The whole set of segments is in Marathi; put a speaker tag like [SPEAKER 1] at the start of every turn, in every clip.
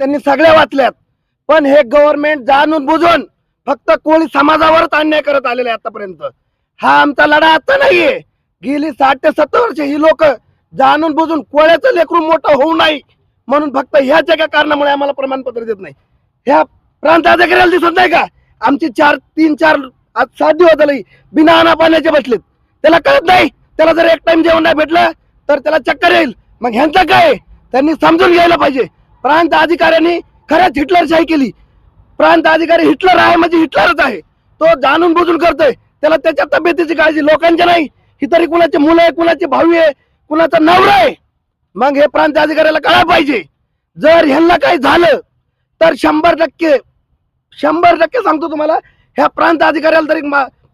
[SPEAKER 1] त्यांनी सगळ्या वाचल्यात. पण हे गव्हर्नमेंट जाणून बुजून फक्त कोळी समाजावरच अन्याय करत आलेले आतापर्यंत. हा आमचा लढा आता नाहीये. गेली साठ ते सत्तर वर्ष ही लोक जाणून बुजून कोळ्याचं लेकरू मोठं होऊ नाही म्हणून फक्त ह्याच एका कारणामुळे आम्हाला प्रमाणपत्र देत नाही. ह्या प्रांत अधिकाऱ्याला दिसत नाही का? आमची चार तीन चार आज सात दिवस झाले बिना अना पाण्याचे बसलेत. त्याला कळत नाही. त्याला जर एक टाइम जेवण नाही भेटलं तर त्याला चक्कर येईल. मग ह्यांचं काय? त्यांनी समजून घ्यायला पाहिजे. प्रांत अधिकाऱ्यांनी खरंच हिटलरशाही केली. प्रांत अधिकारी हिटलर आहे म्हणजे हिटलरच आहे. तो जाणून बुजून करतोय. त्याला त्याच्या तब्येतीची काळजी लोकांच्या नाही. ही तरी कुणाची मुलं आहे कुणाची भावी आहे कुणाचा नवरा आहे? मग हे प्रांत अधिकाऱ्याला कळायला पाहिजे. जर ह्यांना काही झालं तर शंभर टक्के शंभर टक्के सांगतो तुम्हाला ह्या प्रांत अधिकाऱ्याला तरी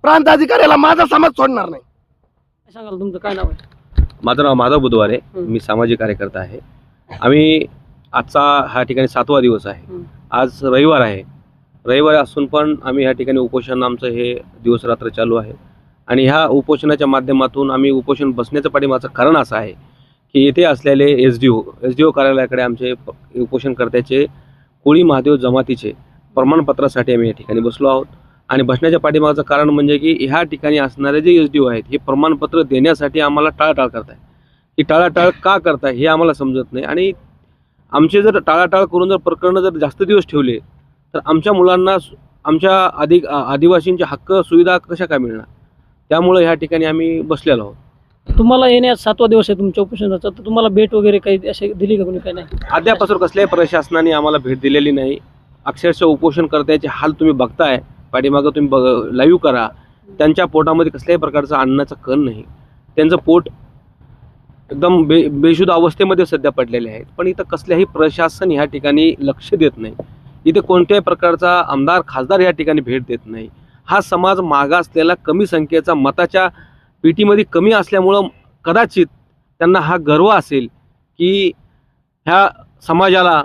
[SPEAKER 1] प्रांत अधिकाऱ्याला माझा समाज सोडणार नाही.
[SPEAKER 2] सांगाल तुमचं काय नाव आहे?
[SPEAKER 3] माझं नाव माधव बुधवारे.
[SPEAKER 2] हं.
[SPEAKER 3] मी सामाजिक कार्यकर्ता आहे. आम्ही आजचा ह्या ठिकाणी सातवा दिवस आहे. आज रविवार आहे. रविवार असून पण आम्ही ह्या ठिकाणी उपोषण आमचं हे दिवस रात्र चालू आहे. आणि ह्या उपोषणाच्या माध्यमातून आम्ही उपोषण बसण्याचं पाठीमागचं कारण असं आहे की येथे असलेले S D O S D O कार्यालयाकडे आमचे उपोषणकर्त्याचे कोळी महादेव जमातीचे प्रमाणपत्रासाठी आम्ही या ठिकाणी बसलो आहोत. आणि बसण्याच्या पाठीमागचं कारण म्हणजे की ह्या ठिकाणी असणारे जे एस डी ओ आहेत हे प्रमाणपत्र देण्यासाठी आम्हाला टाळाटाळ करताय ही टाळाटाळ का करताय हे आम्हाला समजत नाही आणि आमचे जर टाळाटाळ करून जर प्रकरणं जर जास्त दिवस ठेवले तर आमच्या मुलांना आमच्या आदि आदिवासींचे हक्क सुविधा कशा काय मिळणार? त्यामुळे ह्या ठिकाणी आम्ही बसलेलो आहोत.
[SPEAKER 2] तुम्हाला येण्यात सातवा दिवस आहे तुमच्या उपोषणाचा तर तुम्हाला भेट वगैरे काही असे दिली का कोणी काही नाही?
[SPEAKER 3] अद्यापासून कसल्याही प्रशासनाने आम्हाला भेट दिलेली नाही. अक्षरशः उपोषणकर्त्याचे हाल तुम्ही बघताय. पाठीमागं तुम्ही बघ लाईव्ह करा. त्यांच्या पोटामध्ये कसल्याही प्रकारचा अन्नाचा कण नाही. त्यांचं पोट एकदम बे बेशुद्ध अवस्थेमध्ये सध्या पडलेले आहेत. पण इथं कसल्याही प्रशासन ह्या ठिकाणी लक्ष देत नाही. इथे कोणत्याही प्रकारचा आमदार खासदार या ठिकाणी भेट देत नाही. हा समाज मागासलेला कमी संख्येचा मताच्या पेटीमध्ये कमी असल्यामुळं कदाचित त्यांना हा गर्व असेल की ह्या समाजाला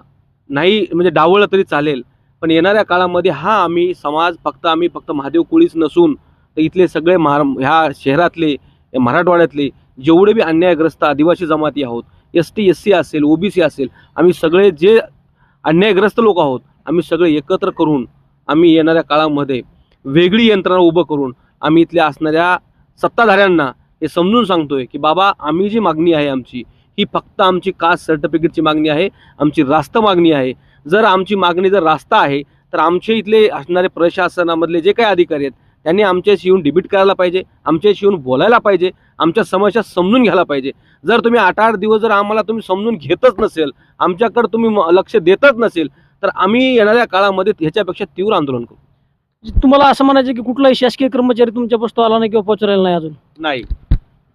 [SPEAKER 3] नाही म्हणजे डावळलं तरी चालेल. पण येणाऱ्या काळामध्ये हा आम्ही समाज फक्त आम्ही फक्त महादेव कुळीच नसून तर इथले सगळे महार ह्या शहरातले या मराठवाड्यातले जेवढे बी अन्यायग्रस्त आदिवासी जमाती आहोत एस टी एस सी असेल ओ बी सी असेल आम्ही सगळे जे अन्यायग्रस्त लोक आहोत आम्ही सगळे एकत्र करून आम्ही येणाऱ्या काळामध्ये वेगळी यंत्रणा उभं करून आम्ही इथल्या असणाऱ्या सत्ताधाऱ्यांना हे समजून सांगतोय की बाबा आम्ही जी मागणी आहे आमची ही फक्त आमची कास्ट सर्टिफिकेटची मागणी आहे आमची रास्त मागणी आहे. जर आमची मागणी जर रास्त आहे तर आमचे इथले असणारे प्रशासनामधले जे काही अधिकारी आहेत त्यांनी आमच्याशी येऊन डिबीट करायला पाहिजे आमच्याशी येऊन बोलायला पाहिजे. आमच्या समस्या समजून घ्यायला पाहिजे. जर तुम्ही आठ आठ दिवस जर आम्हाला तुम्ही समजून घेतच नसेल आमच्याकडे तुम्ही लक्ष देतच नसेल तर आम्ही येणाऱ्या काळामध्ये ह्याच्यापेक्षा तीव्र आंदोलन करू.
[SPEAKER 2] म्हणजे तुम्हाला असं म्हणायचं की कुठलाही शासकीय कर्मचारी तुमच्या बसतो आला नाही किंवा पोहोचलेला नाही अजून?
[SPEAKER 3] नाही.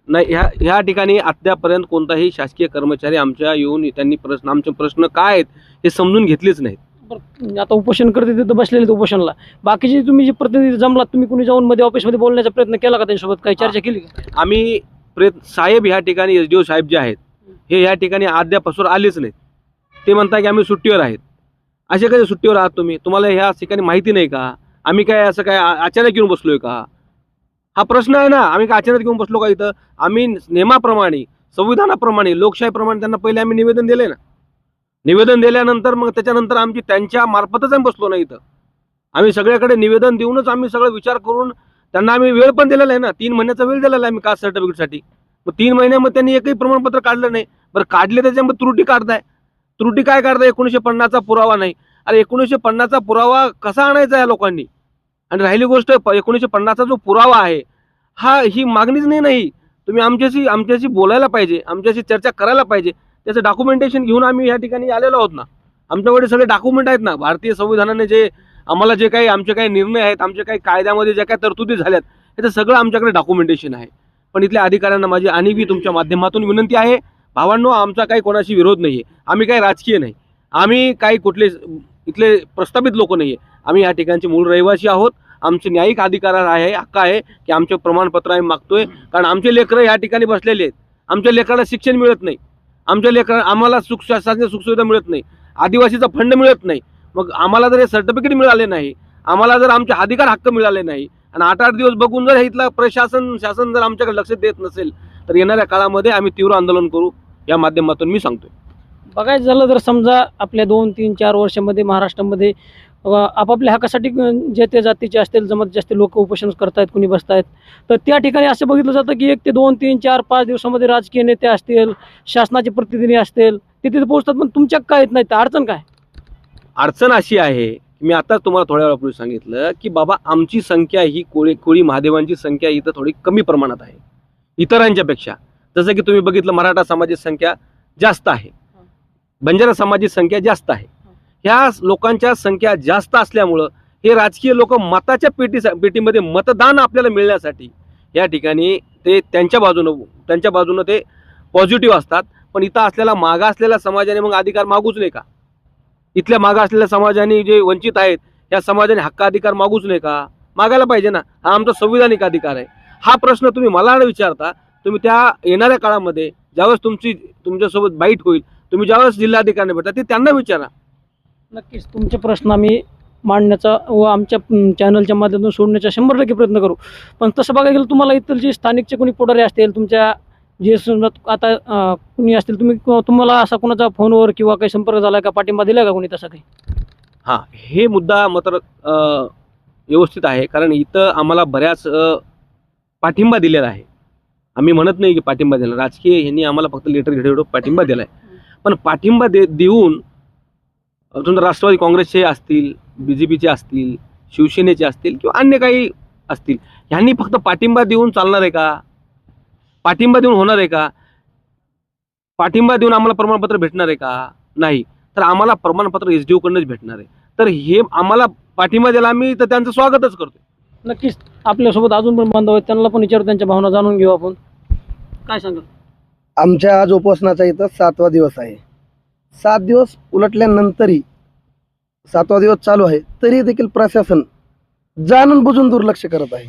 [SPEAKER 3] नाही ह्या ह्या ठिकाणी अद्यापर्यंत कोणताही शासकीय कर्मचारी आमच्या येऊन त्यांनी प्रश्न आमचे प्रश्न काय आहेत हे समजून घेतलेच नाहीत.
[SPEAKER 2] आता उपोषण करते तिथं बसलेले उपोषणला. बाकीचे तुम्ही जे प्रतिनिधी जमलात तुम्ही कुणी जाऊन मध्ये ऑफिसमध्ये बोलण्याचा प्रयत्न केला का त्यांच्यासोबत? काही चर्चा केली का?
[SPEAKER 3] आम्ही प्रयत्न साहेब ह्या ठिकाणी एस डी ओ साहेब जे आहेत हे ह्या ठिकाणी अद्यापासून आलेच नाहीत. ते म्हणताय की आम्ही सुट्टीवर आहेत. असे कधी सुट्टीवर आहात तुम्ही? तुम्हाला ह्या ठिकाणी माहिती नाही का? आम्ही काय असं काय अचानक येऊन बसलोय का? हा प्रश्न आहे ना. आम्ही काय अचानक येऊन बसलो का इथं? आम्ही नियमाप्रमाणे संविधानाप्रमाणे लोकशाहीप्रमाणे त्यांना पहिले आम्ही निवेदन दिले ना. निवेदन दिल्यानंतर मग त्याच्यानंतर आमची त्यांच्या मार्फतच आम्ही बसलो ना इथं. आम्ही सगळ्याकडे निवेदन देऊनच आम्ही सगळं विचार करून त्यांना आम्ही वेळ पण दिलेला आहे ना. तीन महिन्याचा वेळ दिलेला आहे आम्ही कास्ट सर्टिफिकेटसाठी मग तीन महिन्यामध्ये त्यांनी एकही प्रमाणपत्र काढलं नाही. बरं काढले त्याच्यामध्ये त्रुटी काढताय. त्रुटी काय काढताय? एकोणीसशे पन्नासचा पुरावा नाही. अरे एकोणीसशे पन्नासचा पुरावा कसा आणायचा या लोकांनी? आणि राहिली गोष्ट एकोणीसशे पन्नासचा जो पुरावा आहे हा ही मागणीच नाही नाही तुम्ही आमच्याशी आमच्याशी बोलायला पाहिजे आमच्याशी चर्चा करायला पाहिजे. त्याचं डॉक्युमेंटेशन घेऊन आम्ही या ठिकाणी आलेलो आहोत ना. आमच्याकडे सगळे डॉक्युमेंट आहेत ना. भारतीय संविधानाने जे आम्हाला जे काही आमचे काही निर्णय आहेत आमचे काही कायद्यामध्ये ज्या काही तरतुदी झाल्यात त्याचं सगळं आमच्याकडे डॉक्युमेंटेशन आहे. पण इथल्या अधिकाऱ्यांना माझी आणि बी तुमच्या माध्यमातून विनंती आहे भावांनो आमचा काही कोणाशी विरोध नाही आहे आम्ही काही राजकीय नाही. आम्ही काही कुठले इथले प्रस्थापित लोक नाही आहे आम्ही या ठिकाणचे मूळ रहिवासी आहोत. आमचे न्यायिक अधिकार आहे हक्क आहे की आमचे प्रमाणपत्र आम्ही मागतोय. कारण आमचे लेकरं या ठिकाणी बसलेले आहेत. आमच्या लेकराला शिक्षण मिळत नाही. आमच्या लेकर आम्हाला सुख शासनाच्या सुखसुविधा मिळत नाही. आदिवासीचा फंड मिळत नाही. मग आम्हाला जर हे सर्टिफिकेट मिळाले नाही आम्हाला जर आमचे अधिकार हक्क मिळाले नाही आणि आठ आठ दिवस बघून जर इथला प्रशासन शासन जर आमच्याकडे लक्ष देत नसेल तर येणाऱ्या काळामध्ये आम्ही तीव्र आंदोलन करू या माध्यमातून मी सांगतोय.
[SPEAKER 2] बघायचं झालं तर समजा आपल्या दोन तीन चार वर्षामध्ये महाराष्ट्रामध्ये आपापल्या हक्कासाठी जे ते जातीचे असतील जमात जास्त लोक उपोषण करतायत कुणी बसतायत. तर त्या ठिकाणी असं बघितलं जातं की एक ते दोन तीन चार पाच दिवसामध्ये राजकीय नेते असतील शासनाचे प्रतिनिधी असतील ते तिथे पोहोचतात. पण तुमच्या काय येत नाही तर अडचण काय?
[SPEAKER 3] अडचण अशी आहे की मी आता तुम्हाला थोड्या वेळापूर्वी सांगितलं की बाबा आमची संख्या ही कोळी कोळी महादेवांची संख्या इथं थोडी कमी प्रमाणात आहे. इतरांच्यापेक्षा. जसं की तुम्ही बघितलं मराठा समाजाची संख्या जास्त आहे. बंजारा समाजाची संख्या जास्त आहे. ह्या लोकांच्या संख्या जास्त असल्यामुळं हे राजकीय लोक मताच्या पेटी पेटीमध्ये मतदान आपल्याला मिळण्यासाठी या ठिकाणी ते त्यांच्या बाजूनं त्यांच्या बाजूनं ते पॉझिटिव्ह असतात. पण इथं असलेला मागा असलेल्या समाजाने मग अधिकार मागूच नाही का? इथल्या मागा असलेल्या समाजाने जे वंचित आहेत या समाजाने हक्क अधिकार मागूच नाही का? मागायला पाहिजे ना. हा आमचा संविधानिक अधिकार आहे. हा प्रश्न तुम्ही मला न विचारता तुम्ही त्या येणाऱ्या काळामध्ये ज्यावेळेस तुमची तुमच्यासोबत बाईट होईल तुम्ही ज्यावेळेस जिल्हाधिकाऱ्यांना भेटा ते त्यांना विचारा.
[SPEAKER 2] नक्कीच तुमचे प्रश्न आम्ही मांडण्याचा व आमच्या चॅनलच्या माध्यमातून सोडण्याचा शंभर टक्के प्रयत्न करू. पण तसं बघायला गेलं तुम्हाला इथलं जे स्थानिकचे कोणी पुढारी असतील तुमच्या जे समजा आता कुणी असतील तुम्ही तुम्हाला असा कोणाचा फोनवर किंवा काही संपर्क झाला का पाठिंबा दिला का कोणी तसा काही?
[SPEAKER 3] हां हे मुद्दा मात्र व्यवस्थित आहे. कारण इथं आम्हाला बऱ्याच पाठिंबा दिलेला आहे. आम्ही म्हणत नाही की पाठिंबा दिला. राजकीय यांनी आम्हाला फक्त लेटर घेऊन पाठिंबा दिला आहे पण पाठिंबा दे देऊन समजा राष्ट्रवादी काँग्रेसचे असतील बी जे पीचे असतील शिवसेनेचे असतील किंवा अन्य काही असतील ह्यांनी फक्त पाठिंबा देऊन चालणार आहे का? पाठिंबा देऊन होणार आहे का? पाठिंबा देऊन आम्हाला प्रमाणपत्र भेटणार आहे का? नाही. तर आम्हाला प्रमाणपत्र एस डी ओकडनंच भेटणार आहे. तर हे आम्हाला पाठिंबा द्यायला आम्ही तर त्यांचं स्वागतच करतो
[SPEAKER 2] नक्कीच. आपल्यासोबत अजून पण बांधव आहेत. त्यांना पण विचारू त्यांच्या भावना जाणून घेऊ आपण. काय सांगाल?
[SPEAKER 1] आमच्या आज उपोषणाचा इथं सातवा दिवस आहे. सात दिवस उलटल्यानंतरही सातवा दिवस चालू आहे तरी देखील प्रशासन जाणून बुजून दुर्लक्ष करत आहे.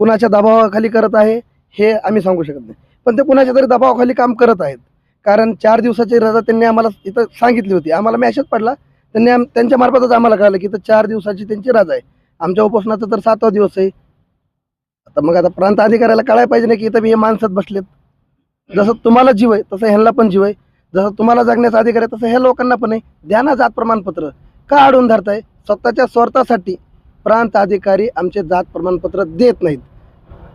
[SPEAKER 1] कुणाच्या दबावाखाली करत आहे हे आम्ही सांगू शकत नाही. पण ते कुणाच्या तरी दबावाखाली काम करत आहेत. कारण चार दिवसाची रजा त्यांनी आम्हाला इथं सांगितली होती. आम्हाला मॅसेज पडला. त्यांनी आम त्यांच्या मार्फतच आम्हाला कळलं की इथं चार दिवसाची त्यांची रजा आहे. आमच्या उपोषणाचा तर सातवा दिवस आहे. आता मग आता प्रांत अधिकाऱ्याला कळायला पाहिजे ना की इथं मी हे माणसात बसलेत. जसं तुम्हाला जीव आहे तसं ह्यांना पण जीव आहे. जसं तुम्हाला जगण्याचा अधिकार आहे तसं ह्या लोकांना पण आहे. द्या ना जात प्रमाणपत्र. का अडून धरताय? स्वतःच्या स्वार्थासाठी प्रांत अधिकारी आमचे जात प्रमाणपत्र देत नाहीत.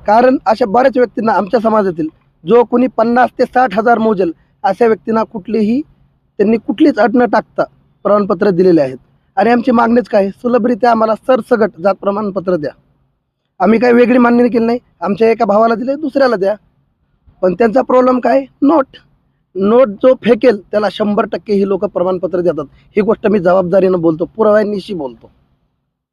[SPEAKER 1] कारण अशा बऱ्याच व्यक्तींना आमच्या समाजातील जो कोणी पन्नास ते साठ हजार मोजेल अशा व्यक्तींना कुठलीही त्यांनी कुठलीच अट न टाकता प्रमाणपत्र दिलेले आहेत. आणि आमची मागणीच काय? सुलभरित्या आम्हाला सरसगट जात प्रमाणपत्र द्या. आम्ही काही वेगळी मागणी केली नाही. आमच्या एका भावाला दिले दुसऱ्याला द्या. पण त्यांचा प्रॉब्लेम काय? नोट. नोट जो फेकेल त्याला शंभर टक्के ही लोक प्रमाणपत्र देतात. ही गोष्ट मी जबाबदारीनं बोलतो पुराव्यांनीशी बोलतो.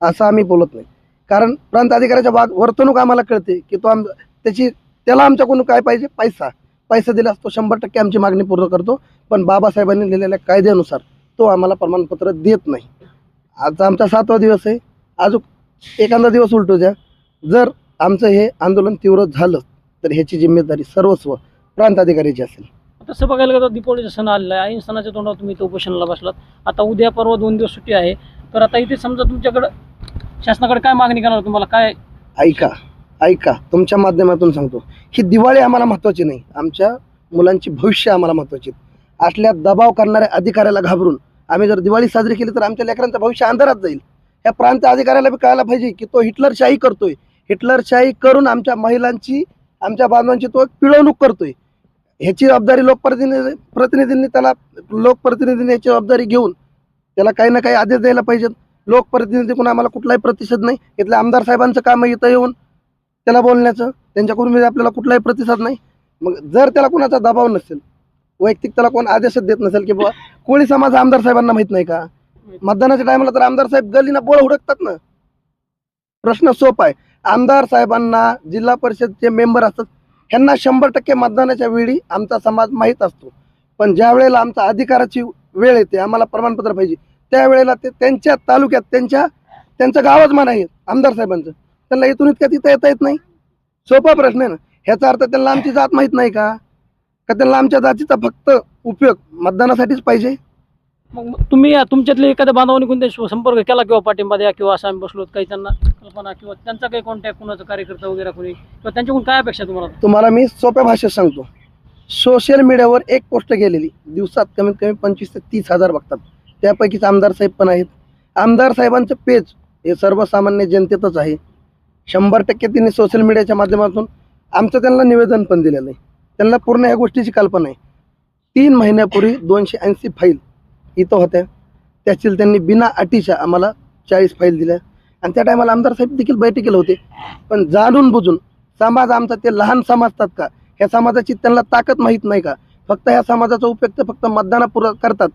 [SPEAKER 1] असं आम्ही बोलत नाही. कारण प्रांत अधिकाऱ्याच्या बाग वर्तणूक आम्हाला कळते की तो आम त्याची त्याला आमच्याकडून काय पाहिजे? पैसा. पैसा दिल्यास तो शंभर टक्के आमची मागणी पूर्ण करतो. पण बाबासाहेबांनी लिहिलेल्या कायद्यानुसार तो आम्हाला प्रमाणपत्र देत नाही. आज आमचा सातवा दिवस आहे. अजून एखादा दिवस उलटू द्या. जर आमचं हे आंदोलन तीव्र झालं तर ह्याची जिम्मेदारी सर्वस्व प्रांत असेल.
[SPEAKER 2] तसं बघायला गेलं तर दीपावलीचा सण आलेला आहे. ऐन सणाच्या तोंडावर तुम्ही इथं उपोषणाला बसलात. आता उद्या परवा दोन दिवस सुट्टी आहे. तर आता इथे समजा तुमच्याकडं शासनाकडे काय मागणी करणार तुम्हाला? काय
[SPEAKER 1] ऐका ऐका. तुमच्या माध्यमातून सांगतो. ही दिवाळी आम्हाला महत्त्वाची नाही. आमच्या मुलांची भविष्य आम्हाला महत्त्वाची असल्या दबाव करणाऱ्या अधिकाऱ्याला घाबरून आम्ही जर दिवाळी साजरी केली तर आमच्या लेकरांचं भविष्य अंधारात जाईल. या प्रांत अधिकाऱ्याला बी कळायला पाहिजे की तो हिटलरशाही करतोय. हिटलरशाही करून आमच्या महिलांची आमच्या बांधवांची तो एक पिळवणूक करतोय. ह्याची जबाबदारी लोकप्रतिनिधी प्रतिनिधींनी त्याला लोकप्रतिनिधींनी याची जबाबदारी घेऊन त्याला काही ना काही आदेश द्यायला पाहिजेत लोकप्रतिनिधीकडून आम्हाला कुठलाही प्रतिसाद नाही. इथल्या आमदार साहेबांचं काम आहे इथं येऊन त्याला बोलण्याचं. त्यांच्याकडून आपल्याला कुठलाही प्रतिसाद नाही. मग जर त्याला कोणाचा दबाव नसेल वैयक्तिक त्याला कोण आदेशच देत नसेल की बाबा कोळी समाज आमदार साहेबांना माहीत नाही का? मतदानाच्या टायमाला तर आमदार साहेब गलीना बोळ हुडकतात ना. प्रश्न सोपा आहे. आमदार साहेबांना जिल्हा परिषदचे मेंबर असतात. ह्यांना शंभर टक्के मतदानाच्या वेळी आमचा समाज माहीत असतो. पण ज्या वेळेला आमचा अधिकाराची वेळ येते आम्हाला प्रमाणपत्र पाहिजे त्यावेळेला ते त्यांच्या तालुक्यात त्यांच्या त्यांचं गावच म्हणा आहे आमदार साहेबांचं त्यांना इथून इतक्या तिथं येता येत नाही. सोपा प्रश्न आहे ना. ह्याचा अर्थ त्यांना आमची जात माहीत नाही का? का त्यांना आमच्या जातीचा फक्त उपयोग मतदानासाठीच पाहिजे?
[SPEAKER 2] मग तुम्ही या तुमच्यातले एखाद्या बांधवांनी कोणत्या संपर्क केला किंवा पाठिंबा द्या किंवा असं आम्ही बसलो काही त्यांना कल्पना किंवा त्यांचा काही कॉन्टॅक्ट कुणाचा कार्यकर्ता वगैरे कोणी? किंवा त्यांच्याकडून काय अपेक्षा तुम्हाला?
[SPEAKER 1] तुम्हाला मी सोप्या भाषेत सांगतो. सोशल मीडियावर एक पोस्ट गेलेली. दिवसात कमीत कमी पंचवीस ते तीस हजार बघतात. त्यापैकीच आमदार साहेब पण आहेत. आमदार साहेबांचं पेज हे सर्वसामान्य जनतेतच आहे. शंभर टक्के त्यांनी सोशल मीडियाच्या माध्यमातून आमचं त्यांना निवेदन पण दिलेलं आहे. त्यांना पूर्ण ह्या गोष्टीची कल्पना आहे. तीन महिन्यापूर्वी दोनशे ऐंशी फाईल इथं होत्या. त्यातील त्यांनी बिना अटीच्या आम्हाला चाळीस फाईल दिल्या. आणि त्या टायमाला आमदार साहेब देखील बैठकीला होते. पण जाणून बुजून समाज आमचा ते लहान समाजतात का? ह्या समाजाची त्यांना ताकद माहीत नाही का? फक्त ह्या समाजाचा उपयोग ते फक्त मतदानापुर करतात.